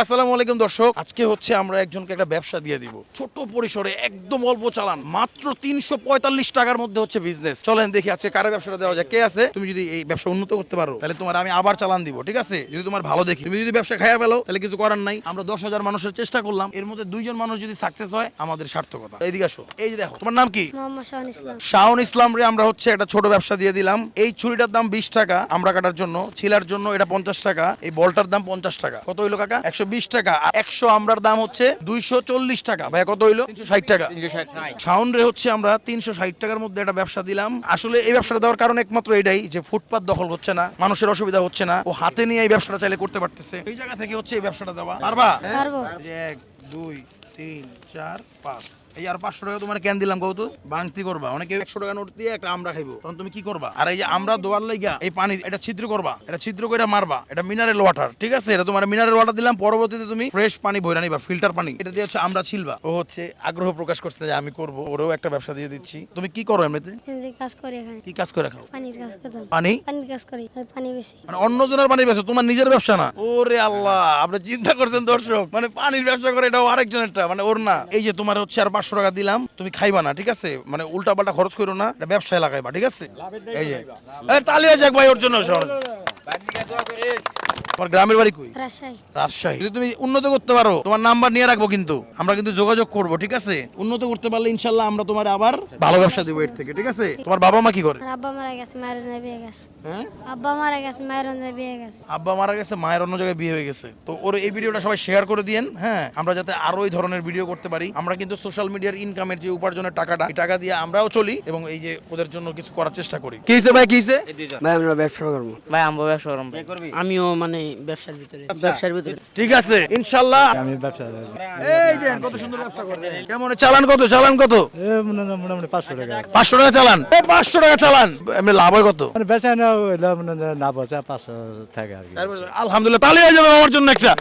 আসসালামু আলাইকুম দর্শক আজকে হচ্ছে আমরা একজনকে একটা ব্যবসা দিয়ে দিব। ছোট পরিসরে একদম অল্প চালান মাত্র তিনশো পঁয়তাল্লিশ টাকার মধ্যে হচ্ছে বিজনেস চলেন দেখি আজকে কারে ব্যবসাটা দেওয়া যায় কে আছে? তুমি যদি এই ব্যবসা উন্নত করতে পারো তাহলে তোমার আমি আবার চালান দিব ঠিক আছে? যদি তোমার ভালো দেখি তুমি যদি ব্যবসা খাইয়া ফেলো তাহলে কিছু করার নাই। আমরা দশ হাজার মানুষের চেষ্টা করলাম এর মধ্যে দুইজন মানুষ যদি সাকসেস হয় আমাদের সার্থকতা। এইদিকে আসো। এই যে দেখো তোমার নাম কি? শাহন ইসলাম। ইসলাম রে আমরা হচ্ছে একটা ছোট ব্যবসা দিয়ে দিলাম। এই ছুরিটার দাম বিশ টাকা আমরা কাটার জন্য ছিলার জন্য এটা পঞ্চাশ টাকা। এই বলটার দাম পঞ্চাশ টাকা। কত হইল কাকা? একশো বিশ টাকা। আর একশো আমরার দাম হচ্ছে দুইশো চল্লিশ টাকা। ভাই কত হইল? তিনশো ষাট টাকা। সাউন্ডে রে হচ্ছে আমরা তিনশো ষাট টাকার মধ্যে একটা ব্যবসা দিলাম। আসলে এই ব্যবসাটা দেওয়ার কারণ একমাত্র এটাই যে ফুটপাত দখল হচ্ছে না মানুষের অসুবিধা হচ্ছে না। ও হাতে নিয়ে এই ব্যবসাটা চাইলে করতে পারতেছে। এই জায়গা থেকে হচ্ছে এই ব্যবসাটা দেওয়া। পারবা? পারব। এই যে এক দুই তিন চার পাঁচ। এই আর পাঁচশো টাকা তোমার কেন দিলাম কত বাংতি করবা। অনেকে একশো টাকা নোট দিয়ে একটা আমরা খাইবো। তখন তুমি কি করবা? আর এই যে আমরা দোয়ার লাইগা এই পানি এটা ছিদ্র করবা। এটা ছিদ্র করে মারবা। এটা মিনারেল ওয়াটার ঠিক আছে? এটা তোমার মিনারেল ওয়াটার দিলাম পরবর্তীতে তুমি ফ্রেশ পানি বইরা নিবা ফিল্টার পানি। এটা দিয়ে হচ্ছে আমরা ছিলবা। ও হচ্ছে আগ্রহ প্রকাশ করছে যে আমি করব ওরেও একটা ব্যবসা দিয়ে দিচ্ছি। তুমি কি করো এমনিতে? কাজ করি এখানে। কি কাজ করে খাও? পানির কাজ করতাম পানি? পানির কাজ করি পানি বেশি। মানে অন্য জনের পানি ব্যবসা তোমার নিজের ব্যবসা না। ওরে আল্লাহ আপনি চিন্তা করছেন দর্শক মানে পানির ব্যবসা করে এটাও আরেকজনেরটা। মানে ওর না, এই যে তোমার হচ্ছে আর পাঁচশো টাকা দিলাম, তুমি খাইবা না, ঠিক আছে? মানে উল্টা পাল্টা খরচ করো না, এটা ব্যবসায় লাগাইবা, ঠিক আছে? এই যে। তালিয়া যাক ভাই, ওর জন্য তোমার গ্রামের বাড়ি কই? রাজশাহী। রাজশাহী। যদি তুমি উন্নত করতে পারো তোমার নাম্বার নিয়ে রাখব কিন্তু। আমরা কিন্তু যোগাযোগ করব ঠিক আছে? উন্নত করতে পারলে ইনশাল্লাহ আমরা তোমার আবার ভালো ব্যবসা দেবো এর থেকে ঠিক আছে? তোমার বাবা মা কি করে? আব্বা মারা গেছে মায়ের অন্য বিয়ে গেছে। হ্যাঁ? আব্বা মারা গেছে মায়ের অন্য বিয়ে গেছে। আব্বা মারা গেছে মায়ের অন্য জায়গায় বিয়ে হয়ে গেছে। তো ওর এই ভিডিওটা সবাই শেয়ার করে দিয়েন হ্যাঁ? আমরা যাতে আরও এই ধরনের ভিডিও করতে পারি। আমরা কিন্তু সোশ্যাল মিডিয়ার ইনকামের যে উপার্জনের টাকাটা এই টাকা দিয়ে আমরাও চলি এবং এই যে ওদের জন্য কিছু করার চেষ্টা করি। কি হয়েছে ভাই কি হয়েছে ভাই আমরা ব্যবসা করব। ভাই আমবো ব্যবসা আমিও মানে ব্যবসার ভিতরে। ব্যবসার ভিতরে। ঠিক আছে ইনশাল্লাহ। আমি ব্যবসা এই যে কত সুন্দর ব্যবসা করবে কেমন চালান কত? চালান কত? মোটামুটি মোটামুটি পাঁচশো টাকা। পাঁচশো টাকা চালান? এই পাঁচশো টাকা চালান। এমনি লাভ হয় কত? মানে বেচা না না বসে পাঁচশো টাকা আর কি। আলহামদুলিল্লাহ তাহলে হয়ে যাবে আমার জন্য একটা।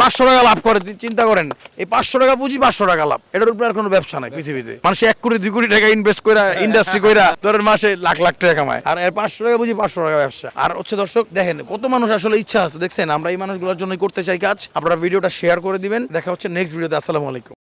পাঁচশো টাকা লাভ করে চিন্তা করেন। এই পাঁচশো টাকা পুঁজি পাঁচশো টাকা লাভ। এটার উপরে আর কোনো ব্যবসা নাই পৃথিবীতে। মানুষ এক কোটি দুই কোটি টাকা ইনভেস্ট করে ইন্ডাস্ট্রি করে ধরেন মাসে লাখ লাখ টাকা কামায়। আর এর পাঁচশো টাকা বুঝি পাঁচশো টাকা ব্যবসা। আর হচ্ছে দর্শক দেখেন কত মানুষ আসলে ইচ্ছা আছে দেখছেন? আমরা এই মানুষগুলোর জন্য করতে চাই কাজ। আপনারা ভিডিওটা শেয়ার করে দিবেন। দেখা হচ্ছে নেক্সট ভিডিওতে আসসালামু আলাইকুম।